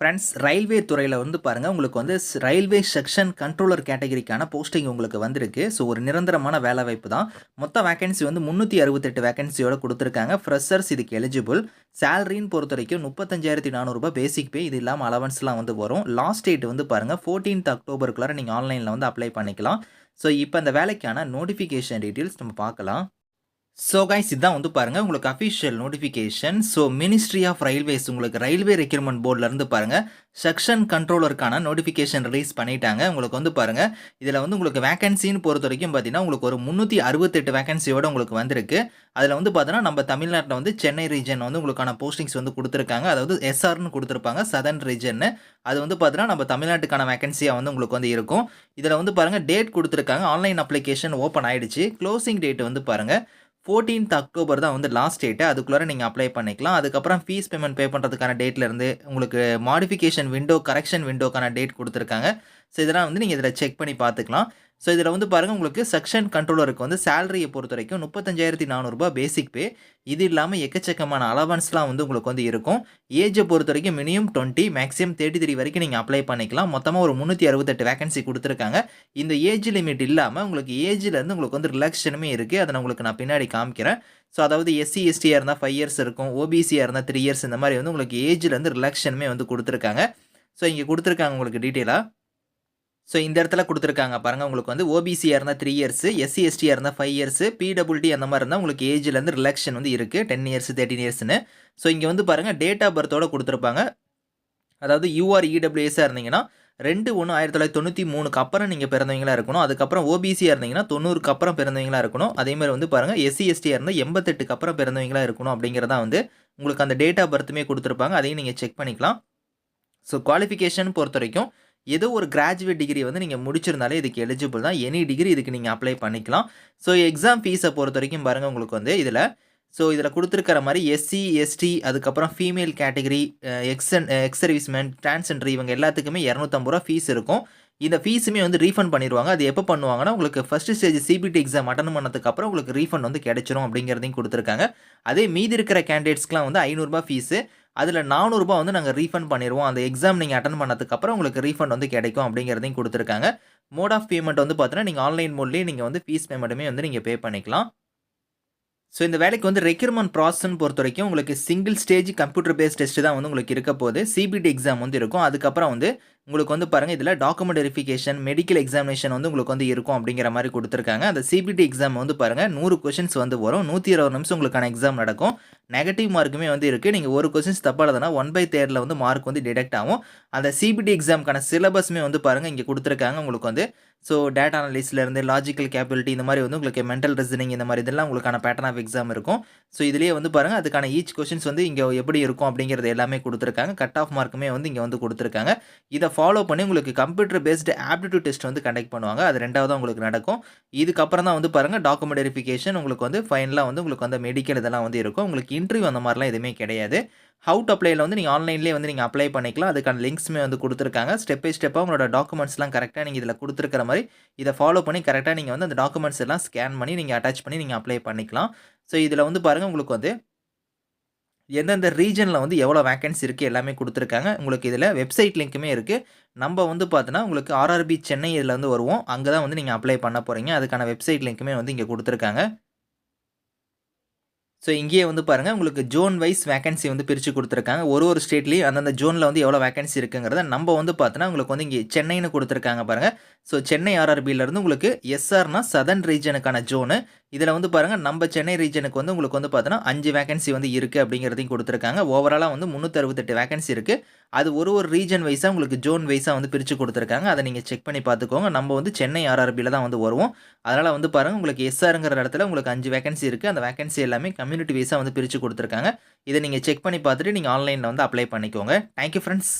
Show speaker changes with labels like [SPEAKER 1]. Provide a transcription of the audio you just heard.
[SPEAKER 1] Friends railway துறையில் வந்து பாருங்கள் உங்களுக்கு வந்து ஸ்- ரயில்வே செக்ஷன் கண்ட்ரோலர் கேட்டகரிக்கான போஸ்டிங் உங்களுக்கு வந்திருக்கு. ஸோ ஒரு நிரந்தரமான வேலை வாய்ப்பு தான். மொத்த வேகன்சி வந்து முந்நூற்றி அறுபத்தெட்டு வேகன்சியோட கொடுத்துருக்காங்க. ஃப்ரெஷர்ஸ் இதுக்கு எலிஜிபிள் சேலரின்னு பொறுத்த வரைக்கும் முப்பத்தஞ்சாயிரத்தி நானூறுரூபா பேசிக் பே இது இல்லாமல் அலவன்ஸ்லாம் வந்து வரும். லாஸ்ட் டேட் வந்து பாருங்கள் ஃபோர்டீன்த் அக்டோபருக்குள்ளார நீங்கள் ஆன்லைனில் வந்து அப்ளை பண்ணிக்கலாம். ஸோ இப்போ அந்த வேலைக்கான நோட்டிஃபிகேஷன் டீட்டெயில்ஸ் நம்ம பார்க்கலாம். ஸோ கைஸ் இதான் வந்து பாருங்கள் உங்களுக்கு official notification so ministry of railways உங்களுக்கு ரயில்வே ரெக்யூர்மெண்ட் போர்ட்லேருந்து பாருங்கள் செக்ஷன் கண்ட்ரோலருக்கான நோட்டிஃபிகேஷன் ரிலீஸ் பண்ணிட்டாங்க. உங்களுக்கு வந்து பாருங்கள் இதில் வந்து உங்களுக்கு வேகன்சின்னு பொறுத்த வரைக்கும் பார்த்தீங்கன்னா உங்களுக்கு ஒரு முந்நூற்றி அறுபத்தெட்டு வேக்கன்சியோட உங்களுக்கு வந்திருக்கு. அதில் வந்து பார்த்தீங்கன்னா நம்ம தமிழ்நாட்டில் வந்து சென்னை ரீஜன் வந்து உங்களுக்கான போஸ்டிங்ஸ் வந்து கொடுத்துருக்காங்க. அதாவது எஸ்ஆர்னு கொடுத்துருப்பாங்க சதர்ன் ரீஜன்னு அது வந்து பார்த்தீங்கன்னா நம்ம தமிழ்நாட்டுக்கான வேகன்சியாக வந்து உங்களுக்கு வந்து இருக்கும். இதில் வந்து பாருங்கள் டேட் கொடுத்துருக்காங்க ஆன்லைன் அப்ளிகேஷன் ஓப்பன் ஆகிடுச்சு க்ளோசிங் டேட் வந்து பாருங்கள் ஃபோர்டீன்த் அக்டோபர் தான் வந்து லாஸ்ட் டேட்டு அதுக்குள்ளார நீங்கள் அப்ளை பண்ணிக்கலாம். அதுக்கப்புறம் ஃபீஸ் பேமெண்ட் பே பண்ணுறதுக்கான டேட்லேருந்து உங்களுக்கு மாடிஃபிகேஷன் விண்டோ கரெக்ஷன் விண்டோக்கான டேட் கொடுத்துருக்காங்க. ஸோ இதெல்லாம் வந்து நீங்கள் இதில் செக் பண்ணி பார்த்துக்கலாம். ஸோ இதில் வந்து பாருங்கள் உங்களுக்கு செக்ஷன் கண்ட்ரோலருக்கு வந்து சேலரியை பொறுத்த வரைக்கும் முப்பத்தஞ்சாயிரத்தி நானூறுரூபா பேசிக் பே இது இல்லாமல் எக்கச்சக்கமான அலவன்ஸ்லாம் வந்து உங்களுக்கு வந்து இருக்கும். ஏஜை பொறுத்த வரைக்கும் minimum twenty maximum thirty three வரைக்கும் நீங்கள் அப்ளை பண்ணிக்கலாம். மொத்தமாக ஒரு முந்நூற்றி அறுபத்தெட்டு வேகன்சி கொடுத்துருக்காங்க. இந்த ஏஜ் லிமிட் இல்லாமல் உங்களுக்கு ஏஜ்லேருந்து உங்களுக்கு வந்து ரிலாக்ஷனுமே இருக்குது அதை நான் உங்களுக்கு நான் பின்னாடி காமிக்கிறேன். ஸோ அதாவது எஸ்சி எஸ்டியாக இருந்தால் ஃபைவ் இயர்ஸ் இருக்கும். ஓபிசியாக இருந்தால் த்ரீ இயர்ஸ் இந்த மாதிரி வந்து உங்களுக்கு ஏஜ்லேருந்து ரிலாக்ஷனுமே வந்து கொடுத்துருக்காங்க. ஸோ இங்கே கொடுத்துருக்காங்க உங்களுக்கு டீட்டெயிலாக ஸோ இந்த இடத்துல கொடுத்துருக்காங்க. பாருங்கள் உங்களுக்கு வந்து ஓபிசியாக இருந்தால் த்ரீ இயர்ஸ் எஸ்சி எஸ்டியாக இருந்தால் ஃபைவ் இயர்ஸ் பிடபிள்டி அந்த மாதிரி இருந்தால் உங்களுக்கு ஏஜ்லேருந்து ரிலாக்ஷன் வந்து இருக்குது டென் இயர்ஸ் தேர்ட்டின் இயர்ஸ்னு ஸோ இங்கே வந்து பாருங்கள் டேட் ஆஃப் பர்த்தோட கொடுத்துருப்பாங்க. அதாவது யூஆர் இடபிள்யூஎஸாக இருந்தீங்கன்னா ரெண்டு ஒன்று ஆயிரத்தி தொள்ளாயிரத்தி தொண்ணூற்றி மூணுக்கு அப்புறம் நீங்கள் பிறந்தவங்களா இருக்கணும். அதுக்கப்புறம் ஓபிசியாக இருந்தீங்கன்னா தொண்ணூறுக்கு அப்புறம் பிறந்தவங்களா இருக்கணும். அதேமாதிரி வந்து பாருங்கள் எஸ்சி எஸ்டியாக இருந்தால் எண்பத்தெட்டுக்கு அப்புறம் பிறந்தவங்களா இருக்கணும் அப்படிங்கிறதா வந்து உங்களுக்கு அந்த டேட் ஆஃப் பர்த்துமே கொடுத்துருப்பாங்க. அதையும் நீங்கள் செக் பண்ணிக்கலாம். ஸோ குவாலிஃபிகேஷன் பொறுத்த வரைக்கும் ஏதோ ஒரு கிராஜுவேட் டிகிரி வந்து நீங்கள் முடிச்சிருந்தாலே இதுக்கு எலிஜிபிள் தான். எனி டிகிரி இதுக்கு நீங்கள் அப்ளை பண்ணிக்கலாம். ஸோ எக்ஸாம் ஃபீஸை பொறுத்த வரைக்கும் பாருங்கள் உங்களுக்கு வந்து இதில் ஸோ இதில் கொடுத்துருக்கிற மாதிரி எஸ்சி எஸ்டி அதுக்கப்புறம் female category ex ex serviceman transgender இவங்க எல்லாத்துக்குமே இரநூத்தம்பது ரூபா ஃபீஸ் இருக்கும். இந்த ஃபீஸுமே வந்து ரீஃபண்ட் பண்ணிடுவாங்க அது எப்போ பண்ணுவாங்கன்னா உங்களுக்கு first stage CBT exam attend பண்ணதுக்கப்புறம் உங்களுக்கு ரீஃபண்ட் வந்து கிடைச்சிரும் அப்படிங்கிறதையும் கொடுத்துருக்காங்க. அதே மீதி இருக்கிற கேண்டிடேட்ஸ்க்குலாம் வந்து ஐநூறுரூபா ஃபீஸு அதில் நானூறுரூபா வந்து நாங்கள் ரீஃபண்ட் பண்ணிடுவோம் அந்த எக்ஸாம் நீங்கள் அட்டன் பண்ணதுக்கப்புறம் உங்களுக்கு ரீஃபண்ட் வந்து கிடைக்கும் அப்படிங்கிறதையும் கொடுத்துருக்காங்க. மோட் ஆஃப் பேமெண்ட் வந்து பார்த்தீங்கன்னா நீங்கள் ஆன்லைன் மோட்லேயே நீங்கள் வந்து ஃபீஸ் பேமெண்ட்டுமே வந்து நீங்கள் பே பண்ணிக்கலாம். ஸோ இந்த வேலைக்கு வந்து ரெக்யூர்மெண்ட் ப்ராசஸ்ன்னு பொறுத்த வரைக்கும் உங்களுக்கு single stage computer based test தான் வந்து உங்களுக்கு இருக்க போது சிபிடி எக்ஸாம் வந்து இருக்கும். அதுக்கப்புறம் வந்து உங்களுக்கு வந்து பாருங்கள் இதில் டாக்குமெண்ட் வெரிஃபிகேஷன் மெடிக்கல் எக்ஸாமினேஷன் வந்து உங்களுக்கு வந்து இருக்கும் அப்படிங்கிற மாதிரி கொடுத்துருக்காங்க. அந்த சிபிடி எக்ஸாம் வந்து பாருங்கள் நூறு கொஷின்ஸ் வந்து வரும். நூற்றி இருபது நிமிஷம் உங்களுக்கான எக்ஸாம் நடக்கும். நெகட்டிவ் மார்க்குமே வந்து இருக்குது நீங்கள் ஒரு கொஷின்ஸ் தப்பாக ஒன் பை தேர்டில் வந்து மார்க் வந்து டிடெக்ட் ஆகும். அந்த சிபிடி எக்ஸாமுக்கான சிலபஸ்மே வந்து பாருங்கள் இங்கே கொடுத்துருக்காங்க உங்களுக்கு வந்து. ஸோ டேட்டா அனலிஸ்ட்லேருந்து லாஜிக்கல் கேபிலிட்டி இந்த மாதிரி வந்து உங்களுக்கு மென்டல் ரீசனிங் இந்த மாதிரி இதெல்லாம் உங்களுக்கான பேட்டர்ன் ஆஃப் எக்ஸாம் இருக்கும். ஸோ இதுலேயே வந்து பாருங்கள் அதுக்கான ஈச் கொஷின்ஸ் வந்து இங்கே எப்படி இருக்கும் அப்படிங்கிறது எல்லாமே கொடுத்துருக்காங்க. கட் ஆஃப் மார்க்குமே வந்து இங்கே வந்து கொடுத்துருக்காங்க. இதை ஃபாலோ பண்ணி உங்களுக்கு கம்ப்யூட்டர் பேஸ்டு ஆப்டிடியூட் டெஸ்ட் வந்து கண்டக்ட் பண்ணுவாங்க. அது ரெண்டாவது உங்களுக்கு நடக்கும். இதுக்கப்புறம் தான் வந்து பாருங்கள் டாக்குமெண்ட் வெரிஃபிகேஷன் உங்களுக்கு வந்து ஃபைனலாக வந்து உங்களுக்கு வந்து மெடிக்கல் இதெல்லாம் வந்து இருக்கும். உங்களுக்கு இன்டர்வியூ அந்த மாதிரிலாம் எதுவுமே கிடையாது. ஹவு டு அப்ளைல வந்து நீங்கள் ஆன்லைன்லேயே வந்து நீங்கள் அப்ளை பண்ணிக்கலாம். அதுக்கான லிங்க்ஸுமே வந்து கொடுத்துருக்காங்க. ஸ்டெப் பை ஸ்டெப்பாக உங்களோட டாக்குமெண்ட்ஸ்லாம் கரெக்டாக நீங்கள் இதில் கொடுத்துருக்கிற மாதிரி இதை ஃபாலோ பண்ணி கரெக்டாக நீங்கள் வந்து அந்த டாக்குமெண்ட்ஸ் எல்லாம் ஸ்கேன் பண்ணி நீங்கள் அட்டாச் பண்ணி நீங்கள் அப்ளை பண்ணிக்கலாம். ஸோ இதில் வந்து பாருங்கள் உங்களுக்கு வந்து எந்தெந்த ரீஜனில் வந்து எவ்வளோ வேக்கன்சி இருக்குது எல்லாமே கொடுத்துருக்காங்க. உங்களுக்கு இதில் வெப்சைட் லிங்க்குமே இருக்குது நம்ம வந்து பார்த்தோன்னா உங்களுக்கு ஆர்ஆர்பி சென்னை இதில் வந்து வருவோம். அங்கே தான் வந்து நீங்கள் அப்ளை பண்ண போகிறீங்க அதுக்கான வெப்சைட் லிங்க்குமே வந்து இங்கே கொடுத்துருக்காங்க. ஸோ இங்கேயே வந்து பாருங்கள் உங்களுக்கு ஜோன் வைஸ் வேகன்சி வந்து பிரித்து கொடுத்துருக்காங்க. ஒரு ஒரு ஸ்டேட்லேயும் அந்தந்த ஜோனில் வந்து எவ்வளோ வேகன்சி இருக்குங்கிறத நம்ம வந்து பார்த்தோன்னா உங்களுக்கு வந்து இங்கே சென்னைன்னு கொடுத்துருக்காங்க பாருங்கள் ஸோ சென்னை ஆர்ஆர்பியிலேருந்து உங்களுக்கு எஸ்ஆர்னா சதன் ரீஜனுக்கான ஜோனு இதில் வந்து பாருங்கள் நம்ம சென்னை ரீஜனுக்கு வந்து உங்களுக்கு வந்து பார்த்தோன்னா அஞ்சு வேகன்சி வந்து இருக்குது அப்படிங்கிறதையும் கொடுத்துருக்காங்க. ஓவராலாக வந்து முந்நூற்றி அறுபத்தெட்டு வேகன்சி இருக்குது அது ஒரு ஒரு ரீஜன் வைஸாக உங்களுக்கு ஜோன் வைஸாக வந்து பிரித்து கொடுத்துருக்காங்க. அதை நீங்கள் செக் பண்ணி பார்த்துக்கோங்க. நம்ம வந்து சென்னை ஆர்ஆர்பியில் தான் வந்து வருவோம். அதனால் வந்து பாருங்கள் உங்களுக்கு எஸ்ஆருங்கிற இடத்துல உங்களுக்கு அஞ்சு வேகன்சி இருக்குது அந்த வேகன்சி எல்லாமே கம்யூனிட்டி வைஸாக வந்து பிரித்து கொடுத்துருக்காங்க. இதை நீங்கள் செக் பண்ணி பார்த்துட்டு நீங்கள் ஆன்லைனில் வந்து அப்ளை பண்ணிக்கோங்க. Thank you friends